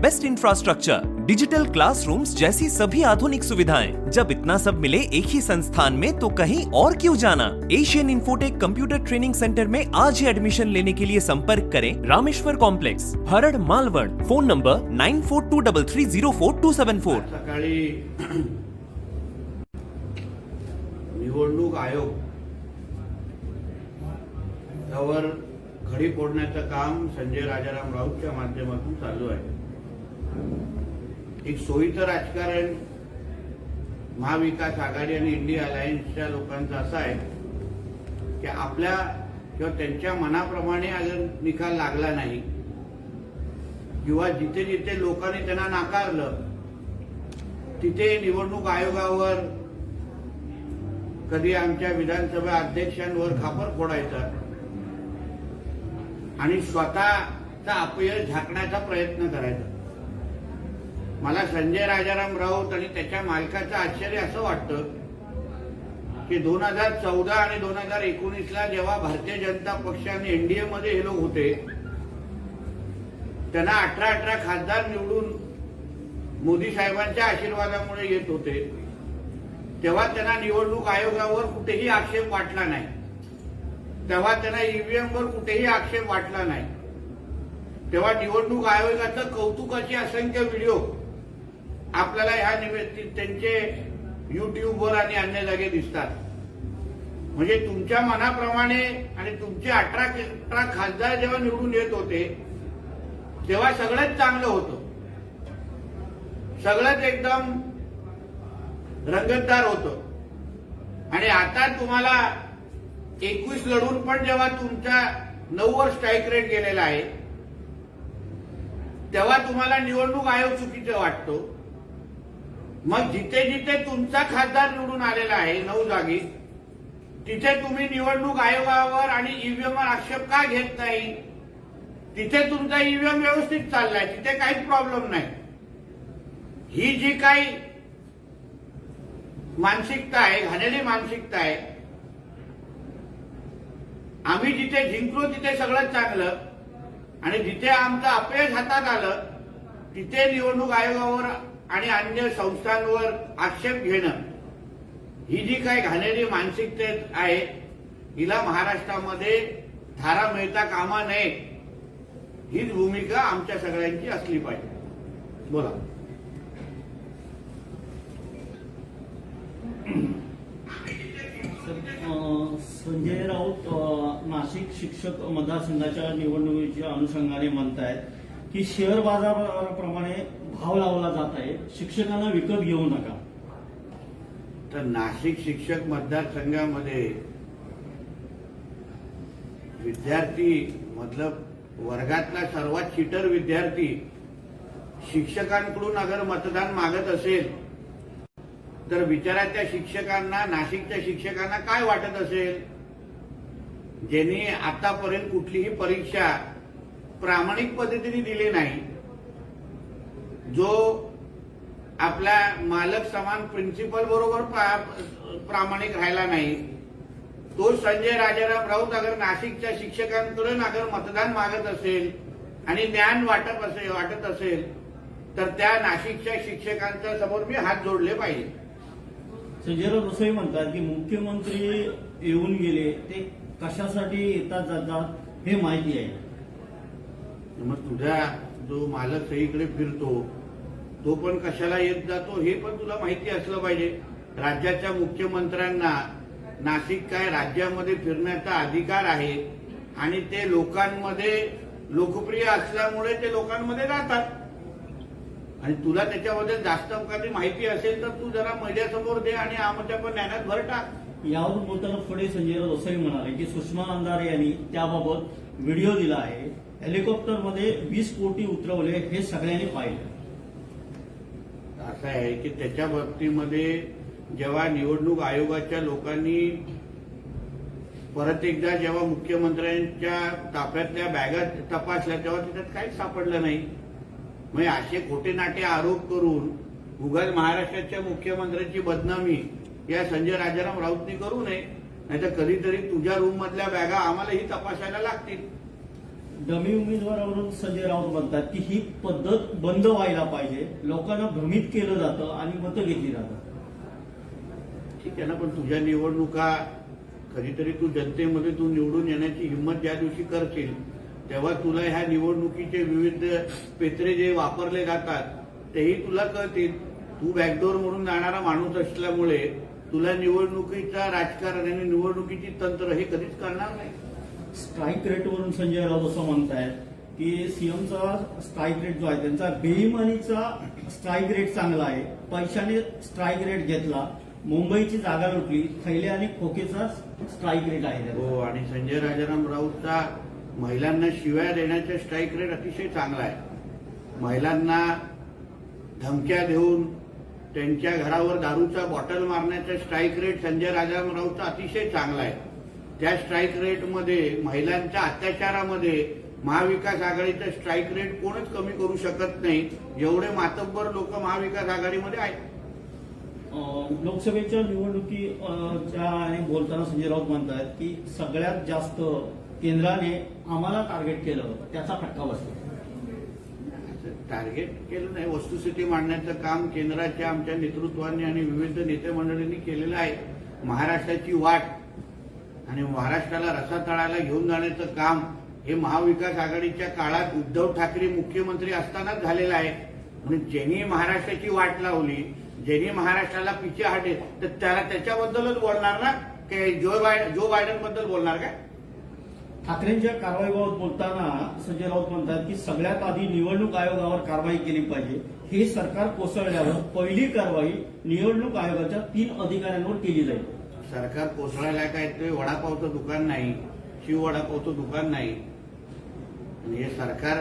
best infrastructure, digital classrooms जैसी सभी आधुनिक सुविधाएँ। जब इतना सब मिले एक ही संस्थान में तो कहीं और क्यों जाना? Asian Infotech computer training centre में आज ही एडमिशन लेने के लिए संपर्क करें Rameshwar complex हरड़ मालवड phone number nine four two double three zero four two seven four निवडणूक आयोग घडी फोडण्याचं काम संजय राजाराम राऊतच्या माध्यमातून चालू आहे. एक सोयीचं राजकारण महाविकास आघाडी आणि इंडिया अलायन्सच्या लोकांचं असं आहे की आपल्या किंवा त्यांच्या मनाप्रमाणे अजून निकाल लागला नाही किंवा जिथे जिथे लोकांनी त्यांना नाकारलं तिथे निवडणूक आयोगावर कधी आमच्या विधानसभा अध्यक्षांवर खापर फोडायचा आणि स्वतःचा अपयश झाकण्याचा प्रयत्न करायचा. मला संजय राजाराम राऊत आणि त्याच्या मालकाचं आश्चर्य असं वाटतं की दोन हजार चौदा आणि दोन हजार एकोणीसला जेव्हा भारतीय जनता पक्ष आणि एनडीए मध्ये हे लोक होते त्यांना अठरा अठरा खासदार निवडून मोदी साहेबांच्या आशीर्वादामुळे येत होते. तेव्हा त्यांना निवडणूक आयोगावर कुठेही आक्षेप वाटला नाही. तेव्हा त्यांना ईव्हीएम वर कुठेही आक्षेप वाटला नाही. तेव्हा निवडणूक आयोगाचं कौतुकाचे असंख्य व्हिडिओ आपल्याला ह्या निमित्त त्यांचे युट्यूबवर आणि अन्य जागे दिसतात. म्हणजे तुमच्या मनाप्रमाणे आणि तुमचे अठरा अठरा खासदार जेव्हा निवडून येत होते तेव्हा सगळंच चांगलं होतं. सगळंच एकदम रंगतदार होतं. आणि आता तुम्हाला एकवीस लढून पण जेव्हा तुमचा नऊवर स्ट्राईक रेट गेलेला आहे तेव्हा तुम्हाला निवडणूक आयोग चुकीचं वाटतो. मग जिथे जिथे तुमचा खासदार निवडून आलेला आहे नऊ जागी तिथे तुम्ही निवडणूक आयोगावर आणि ईव्हीएमवर आक्षेप का घेत नाही? तिथे तुमचा ईव्हीएम व्यवस्थित चाललाय तिथे काहीच प्रॉब्लेम नाही. ही जी काही मानसिकता आहे घाणेली मानसिकता आहे आम्ही जिथे जिंकलो तिथे सगळं चांगलं आणि जिथे आमचं अपयश हातात आलं तिथे निवडणूक आयोगावर आणि अन्य संस्थांवर आक्षेप घेणं. ही जी काही घाणेरी मानसिकता आहे हिला महाराष्ट्रामध्ये धारा मिळता कामा नये. हीच भूमिका आमच्या सगळ्यांची असली पाहिजे. बोला. अं, संजय राऊत अं, नाशिक शिक्षक मतदारसंघाच्या निवडणुकीच्या अनुषंगाने म्हणतायत की शेअर बाजाराप्रमाणे भाव लावला जात आहे. शिक्षकांना विकत घेऊ नका. तर नाशिक शिक्षक मतदारसंघामध्ये विद्यार्थी मतलब वर्गातला सर्वात चिटर विद्यार्थी शिक्षकांकडून अगर मतदान मागत असेल तर विचाराच्या शिक्षकांना नाशिकच्या शिक्षकांना काय वाटत असेल? ज्यांनी आतापर्यंत कुठलीही परीक्षा प्रामाणिक पद्धतीने दिली नाही जो आपल्या मालक समान प्रिन्सिपल बरोबर प्रा- प्रामाणिक राहिला नाही तो संजय राजाराम राऊत अगर नाशिकच्या शिक्षकांकडून अगर मतदान मागत असेल आणि ज्ञान वाटत असेल वाटत असेल तर त्या नाशिकच्या शिक्षकांच्या समोर मी हात जोडले पाहिजे. संजय राऊत असंही म्हणतात की मुख्यमंत्री येऊन गेले ते कशासाठी येतात जातात हे माहिती आहे. मग तुझा जो मालक सगळीकडे फिरतो तो पण कशाला येत जातो हे पण तुला माहिती असलं पाहिजे. राज्याच्या मुख्यमंत्र्यांना नाशिक काय राज्यामध्ये फिरण्याचा अधिकार आहे आणि ते लोकांमध्ये लोकप्रिय असल्यामुळे ते लोकांमध्ये जातात आणि तुला त्याच्यामध्ये जास्त काही माहिती असेल तर तू जरा मीडियासमोर दे आणि आमच्या पण ज्ञानात भर टाक. यावर बोलताना पुढे संजय राऊत असंही म्हणाले की सुषमा अंधारे यांनी त्याबाबत व्हिडिओ दिला आहे. हेलिकॉप्टरमध्ये वीस कोटी उतरवले हे सगळ्यांनी पाहिलं. असं आहे की त्याच्या बाबतीमध्ये जेव्हा निवडणूक आयोगाच्या लोकांनी परत एकदा जेव्हा मुख्यमंत्र्यांच्या ताफ्यातल्या बॅगा तपासल्या तेव्हा त्याच्यात काहीच सापडलं नाही. म्हणजे असे खोटे नाटे आरोप करून उगाच महाराष्ट्राच्या मुख्यमंत्र्यांची बदनामी या संजय राजाराम राऊतनी करू नये. नाहीतर कधीतरी तुझ्या रूम मधल्या बॅगा आम्हालाही तपासायला लागतील. डमी उमेदवारावरून संजय राऊत म्हणतात की ही पद्धत बंद व्हायला पाहिजे. लोकांना भ्रमित केलं जातं आणि मतं घेतली जातात. ठीक आहे ना पण तुझ्या निवडणुका कधीतरी तू जनतेमध्ये तू निवडून येण्याची हिंमत ज्या दिवशी करशील तेव्हा तुला ह्या निवडणुकीचे विविध पेत्रे जे वापरले जातात तेही तुला कळतील. तू बॅकडोर म्हणून जाणारा माणूस असल्यामुळे तुला निवडणुकीचा राजकारण आणि निवडणुकीची तंत्र हे कधीच करणार नाही. स्ट्राईक रेटवरून संजय राऊत असं म्हणतायत की सीएमचा स्ट्राईक रेट जो आहे त्यांचा बेईमानीचा स्ट्राईक रेट चांगला आहे. पैशाने स्ट्राईक रेट घेतला. मुंबईची जागा लुटली. थैल्या आणि खोकेचा स्ट्राईक रेट आहे हो आणि संजय राजाराम राऊतचा महिलांना शिव्या देण्याचा स्ट्राईक रेट अतिशय चांगला आहे. महिलांना धमक्या देऊन त्यांच्या घरावर दारूचा बॉटल मारण्याचा स्ट्राईक रेट संजय राजाराम राऊतचा अतिशय चांगला आहे. त्या स्ट्राईक रेटमध्ये महिलांच्या अत्याचारामध्ये महाविकास आघाडीचा स्ट्राईक रेट कोणच कमी करू शकत नाही एवढे मातब्बर लोक महाविकास आघाडीमध्ये आहेत. लोकसभेच्या निवडणुकीच्या आणि बोलताना संजय राऊत म्हणतात की सगळ्यात जास्त केंद्राने आम्हाला टार्गेट केलं होतं त्याचा फटका बसला. टार्गेट केलं नाही. वस्तुस्थिती मांडण्याचं काम केंद्राच्या आमच्या नेतृत्वाने आणि विविध नेते मंडळींनी केलेलं आहे. महाराष्ट्राची वाट आणि महाराष्ट्राला रसा तळायला घेऊन जाण्याचं काम हे महाविकास आघाडीच्या काळात उद्धव ठाकरे मुख्यमंत्री असतानाच झालेलं आहे. म्हणून ज्यांनी महाराष्ट्राची वाट लावली ज्यांनी महाराष्ट्राला पिछे हाटे तर त्याला त्याच्याबद्दलच बोलणार ना? की जो बायडन जो बायडनबद्दल बोलणार काय ठाकरेंच्या कारवाईबाबत बोलताना संजय राऊत म्हणतात की सगळ्यात आधी निवडणूक आयोगावर कारवाई केली पाहिजे. हे सरकार कोसळल्यावर पहिली कारवाई निवडणूक आयोगाच्या तीन अधिकाऱ्यांवर केली जाईल. सरकार कोसळायला काय? ते वडापावचं दुकान नाही. शिव वडापावचं दुकान नाही. आणि हे सरकार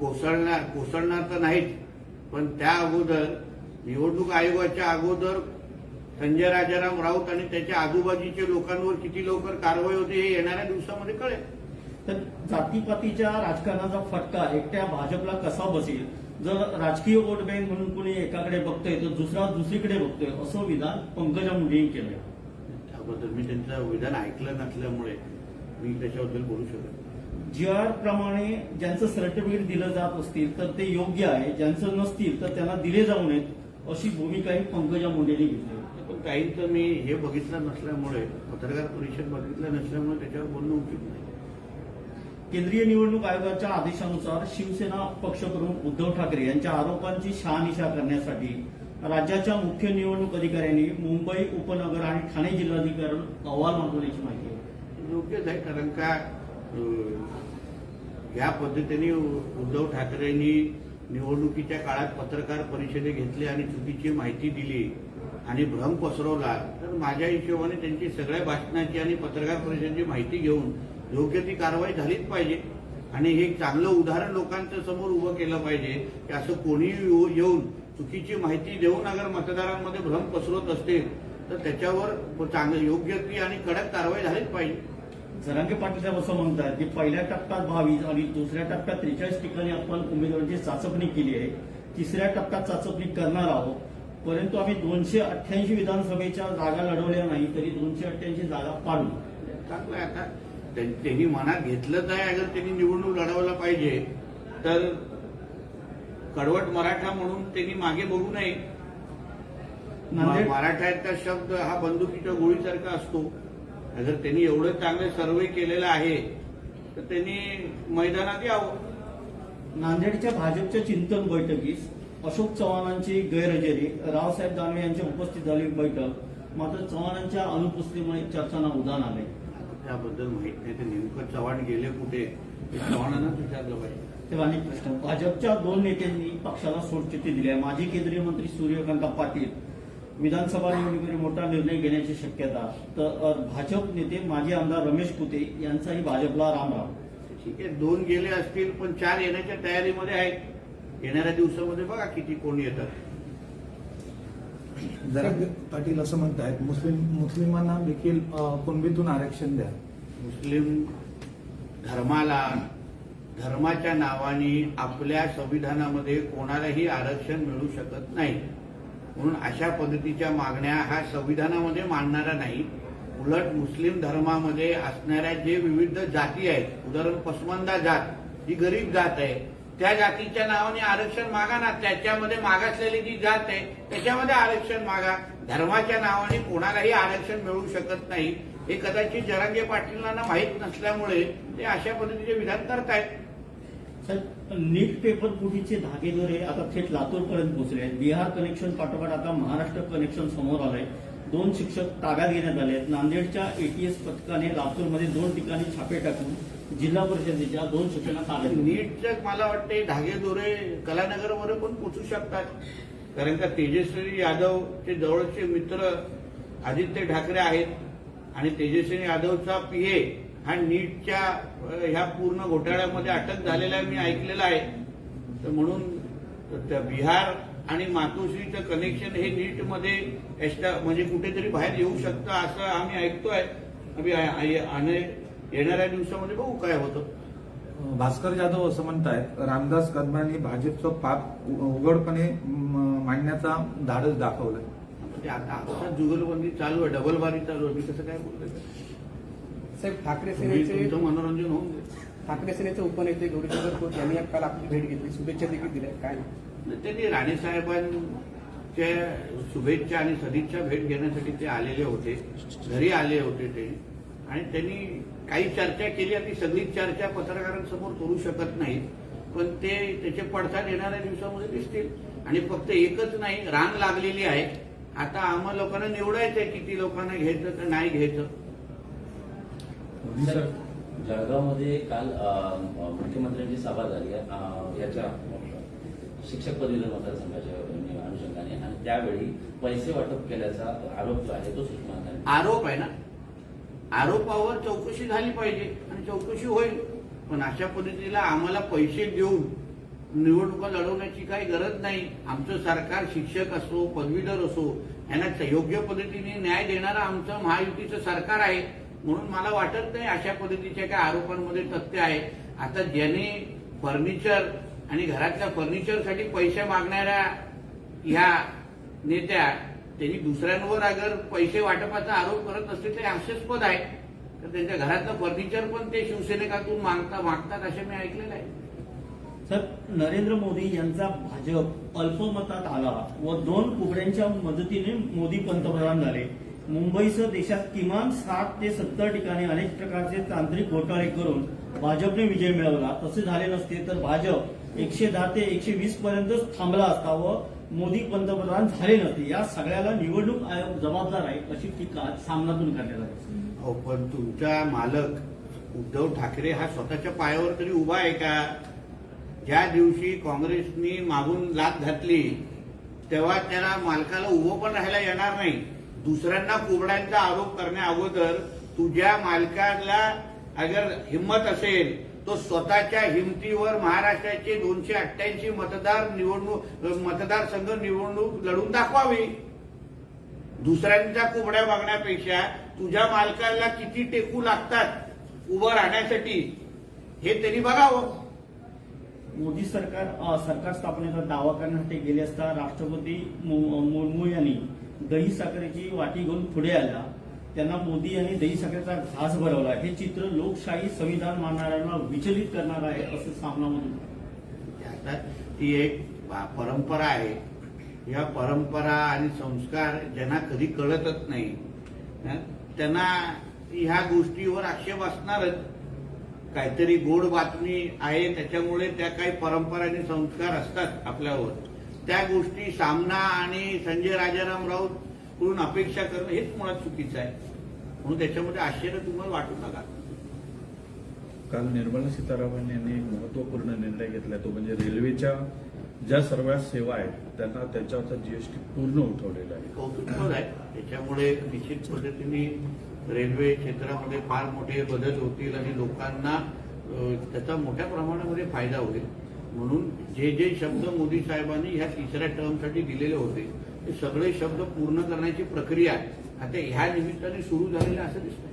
कोसळणार कोसळणार तर नाहीच. पण त्या अगोदर निवडणूक आयोगाच्या अगोदर संजय राजाराम राऊत आणि त्याच्या आजूबाजूच्या लोकांवर किती लवकर कारवाई होते हे येणाऱ्या दिवसामध्ये कळेल. तर जातीपातीच्या राजकारणाचा फटका एकट्या भाजपला कसा बसेल? जर राजकीय वोट बँक म्हणून कोणी एकाकडे बघतोय तर दुसरा दुसरीकडे बघतोय असं विधान पंकजा मुंडेंनी केलंय. त्याबद्दल मी त्यांचं विधान ऐकलं नसल्यामुळे मी त्याच्याबद्दल बोलू शकत नाही. जी आर प्रमाणे ज्यांचं सर्टिफिकेट दिलं जात असतील तर ते योग्य आहे. ज्यांचं नसतील तर त्यांना दिले जाऊ नयेत अशी भूमिकाही पंकजा मुंडेंनी घेतली पण काहींचं मी हे बघितलं नसल्यामुळे पत्रकार परिषद बघितलं नसल्यामुळे त्याच्यावर बोलणं उचित नाही. केंद्रीय निवडणूक आयोगाच्या आदेशानुसार शिवसेना पक्षप्रमुख उद्धव ठाकरे यांच्या आरोपांची शहानिशा करण्यासाठी राज्याच्या मुख्य निवडणूक अधिकाऱ्यांनी मुंबई उपनगर आणि ठाणे जिल्हाधिकारी अहवाल मागवल्याची माहिती आहे. योग्यच आहे कारण का या पद्धतीने उद्धव ठाकरेंनी निवडणुकीच्या काळात पत्रकार परिषदे घेतली आणि चुकीची माहिती दिली आणि भ्रम पसरवला तर माझ्या हिशोबाने त्यांची सगळ्या भाषणाची आणि पत्रकार परिषदेची माहिती घेऊन योग्य ती कारवाई झालीच पाहिजे. आणि हे चांगलं उदाहरण लोकांच्या समोर उभं केलं पाहिजे की असं कोणीही येऊन चुकीची माहिती देऊन अगर मतदारांमध्ये भ्रम पसरवत असतील तर त्याच्यावर चांगलं योग्य ती आणि कडक कारवाई झालीच पाहिजे. जरांगे पाटील साहेब असं म्हणतात की पहिल्या टप्प्यात बावीस आणि दुसऱ्या टप्प्यात त्रेचाळीस ठिकाणी आपण उमेदवारांची चाचपणी केली आहे. तिसऱ्या टप्प्यात चाचपणी करणार आहोत. परंतु आम्ही दोनशे अठ्ठ्याऐंशी विधानसभेच्या जागा लढवल्या नाही तरी दोनशे अठ्ठ्याऐंशी जागा पाडू. चांगलं आता. त्यां- त्यांनी मनात घेतलंच आहे अगर त्यांनी निवडणूक लढवायला पाहिजे तर कडवट मराठा म्हणून त्यांनी मागे बघू नये. नांदेड मराठ्याचा शब्द हा बंदुकीच्या गोळीसारखा असतो. अगर त्यांनी एवढं चांगलं सर्वे केलेलं आहे तर त्यांनी मैदानात यावं. नांदेडच्या भाजपच्या चिंतन बैठकीस अशोक चव्हाणांची गैरहजेरी रावसाहेब दानवे यांच्या उपस्थित झाली बैठक. मात्र चव्हाणांच्या अनुपस्थितीमुळे चर्चांना उदाहरण आले. त्याबद्दल माहीत नाही ते नेमकं चव्हाण गेले कुठे चव्हाणांनाच विचारलं पाहिजे. तेव्हा अनेक प्रश्न. भाजपच्या दोन नेत्यांनी पक्षाला सोडचिठ्ठी दिली आहे. माजी केंद्रीय मंत्री सूर्यकांत पाटील विधानसभा निवडणुकीने मोठा निर्णय घेण्याची शक्यता. तर भाजप नेते माजी आमदार रमेश कुते यांचाही भाजपला रामराम ठीक आहे. दोन गेले असतील पण चार येण्याच्या तयारीमध्ये आहेत. येणाऱ्या दिवसामध्ये बघा किती कोण येतात. जरा पाटील असं म्हणतायत मुस्लिम मुस्लिमांना देखील अ, कुणबीतून आरक्षण द्या. मुस्लिम धर्माला धर्माच्या नावाने आपल्या संविधानामध्ये कोणालाही आरक्षण मिळू शकत नाही. म्हणून अशा पद्धतीच्या मागण्या हा संविधानामध्ये मांडणारा नाही. उलट मुस्लिम धर्मामध्ये असणाऱ्या जे विविध जाती आहेत उदाहरण पसमंदा जात ही गरीब जात आहे त्या जातीच्या नावाने आरक्षण मागा ना त्याच्यामध्ये मागासलेली जी जात आहे त्याच्यामध्ये आरक्षण मागा. धर्माच्या नावाने कोणालाही आरक्षण मिळू शकत नाही. हे कदाचित जरांगे पाटीलांना माहीत नसल्यामुळे ते अशा पद्धतीचे विधान करतायत नीट पेपर फुटीचे धागेदोरे आता थेट लातूरपर्यंत पोहोचले आहेत. बिहार कनेक्शन पाठोपाठ आता महाराष्ट्र कनेक्शन समोर आलंय. दोन शिक्षक ताब्यात घेण्यात आले आहेत. नांदेडच्या एटीएस पथकाने लातूरमध्ये दोन ठिकाणी छापे टाकून जिल्हा परिषदेच्या दोन शिक्षकांना ताब्यात नीटच्या मला वाटते धागेदोरे कलानगरवर पण पोचू शकतात. कारण का तेजस्वी यादवचे जवळचे मित्र आदित्य ठाकरे आहेत आणि तेजस्वी यादवचा पीए हा नीटच्या ह्या पूर्ण घोटाळ्यामध्ये अटक झालेला मी ऐकलेला आहे. तर म्हणून त्या बिहार आणि मातोश्रीचं कनेक्शन हे नीटमध्ये एस्टा म्हणजे कुठेतरी बाहेर येऊ शकतं असं आम्ही ऐकतोय. आम्ही येणाऱ्या दिवसामध्ये बघू काय होतं. भास्कर जाधव असं म्हणतायत रामदास कदमांनी भाजपचं पाप उघडपणे मांडण्याचा धाडस दाखवलंय. म्हणजे आता आता जुगलबंदी चालू आहे डबलबारी चालू आहे. मी कसं काय बोलतोय? साहेब ठाकरे सेनेचे मनोरंजन होऊन ठाकरे सेनेचे उपनेते गौरीशंकर खोत यांनी काल आपली भेट घेतली. शुभेच्छा देखील दिल्या. काय त्यांनी राणेसाहेबांच्या शुभेच्छा आणि सदिच्छा भेट घेण्यासाठी ते आलेले होते. घरी आले होते ते. आणि त्यांनी काही चर्चा केली आणि ती सगळीच चर्चा पत्रकारांसमोर करू शकत नाही पण ते त्याचे पडसाद येणाऱ्या दिवसामध्ये दिसतील. आणि फक्त एकच नाही रांग लागलेली आहे. आता आम्हा लोकांना निवडायचं आहे किती लोकांना घ्यायचं का नाही घ्यायचं. सर, जळगावमध्ये काल मुख्यमंत्र्यांची सभा झाली याच्या शिक्षक पदवीधर मतदारसंघाच्या अनुषंगाने. आणि त्यावेळी पैसे वाटप केल्याचा आरोप जो आहे तो सुषमा आरोप आहे ना? आरोपावर चौकशी झाली पाहिजे आणि चौकशी होईल. पण अशा पद्धतीला आम्हाला पैसे देऊन निवडणुका लढवण्याची काही गरज नाही. आमचं सरकार शिक्षक असो पदवीधर असो यांना योग्य पद्धतीने न्याय देणारं आमचं महायुतीचं सरकार आहे. म्हणून मला वाटत नाही अशा पद्धतीच्या काही आरोपांमध्ये तथ्य आहे. आता ज्याने फर्निचर आणि घरातल्या फर्निचरसाठी पैसे मागणाऱ्या ह्या नेत्या त्यांनी दुसऱ्यांवर अगर पैसे वाटपाचा आरोप करत असतील तर हास्यास्पद आहे. तर त्यांच्या घरातलं फर्निचर पण ते शिवसेनेकातून मागता मागतात असे मी ऐकलेलं आहे. सर नरेंद्र मोदी यांचा भाजप अल्पमतात आला व दोन कुबड्यांच्या मदतीने मोदी पंतप्रधान झाले. मुंबईसह देशात किमान साठ ते सत्तर ठिकाणी अनेक प्रकारचे तांत्रिक घोटाळे करून भाजपने विजय मिळवला. तसे झाले नसते तर भाजप एकशे दहा ते एकशे वीस पर्यंतच थांबला असता व मोदी पंतप्रधान झाले नसते. या सगळ्याला निवडणूक आयोग जबाबदार आहे अशी टीका सामनातून करण्यात आली. अहो पण तुमचा मालक उद्धव ठाकरे हा स्वतःच्या पायावर तरी उभा आहे का? ज्या दिवशी काँग्रेसनी मागून लात घातली तेव्हा त्याला मालकाला उभं पण राहायला येणार नाही. दुसऱ्यांना कोबड्यांचा आरोप करण्या अगोदर तुझ्या मालकाला अगर हिंमत असेल तो स्वतःच्या हिमतीवर महाराष्ट्राचे दोनशे अठ्ठ्याऐंशी मतदार निवडणूक मतदारसंघ निवडणूक लढून दाखवावी. दुसऱ्यांच्या कोंबड्या बघण्यापेक्षा तुझ्या मालकाला किती टेकू लागतात उभं राहण्यासाठी हे त्यांनी बघावं. मोदी सरकार सरकार स्थापनेचा दावा करण्यासाठी गेले असता राष्ट्रपती मु- मुर्मू यांनी दही साखरेची वाटी घेऊन पुढे आल्या त्यांना मोदी यांनी दही साखरेचा घास भरवला. हे चित्र लोकशाही संविधान मानणाऱ्यांना विचलित करणार आहे असं सामना आता ती एक परंपरा आहे. या परंपरा आणि संस्कार ज्यांना कधी कळतच नाही त्यांना ह्या गोष्टीवर आक्षेप असणारच. काहीतरी गोड बातमी आहे त्याच्यामुळे त्या काही परंपरा आणि संस्कार असतात आपल्यावर. त्या गोष्टी सामना आणि संजय राजाराम राऊत कडून अपेक्षा करणं हेच मुळात चुकीचं आहे. म्हणून त्याच्यामध्ये आश्चर्य तुम्हाला वाटू नका. काल निर्मला सीतारामन यांनी एक महत्त्वपूर्ण निर्णय घेतला तो म्हणजे रेल्वेच्या ज्या सर्व सेवा आहेत त्यांना त्याच्यावरचा जीएसटी पूर्ण उठवलेला आहे. कौतुकपद आहे. त्याच्यामुळे निश्चित पद्धतीने रेल्वे क्षेत्रामध्ये फार मोठे बदल होतील आणि लोकांना त्याचा मोठ्या प्रमाणामध्ये फायदा होईल. म्हणून जे जे शब्द मोदी साहेबांनी ह्या तिसऱ्या टर्मसाठी दिलेले होते ते सगळे शब्द पूर्ण करण्याची प्रक्रिया आता ह्या निमित्ताने सुरू झालेलं असं दिसतं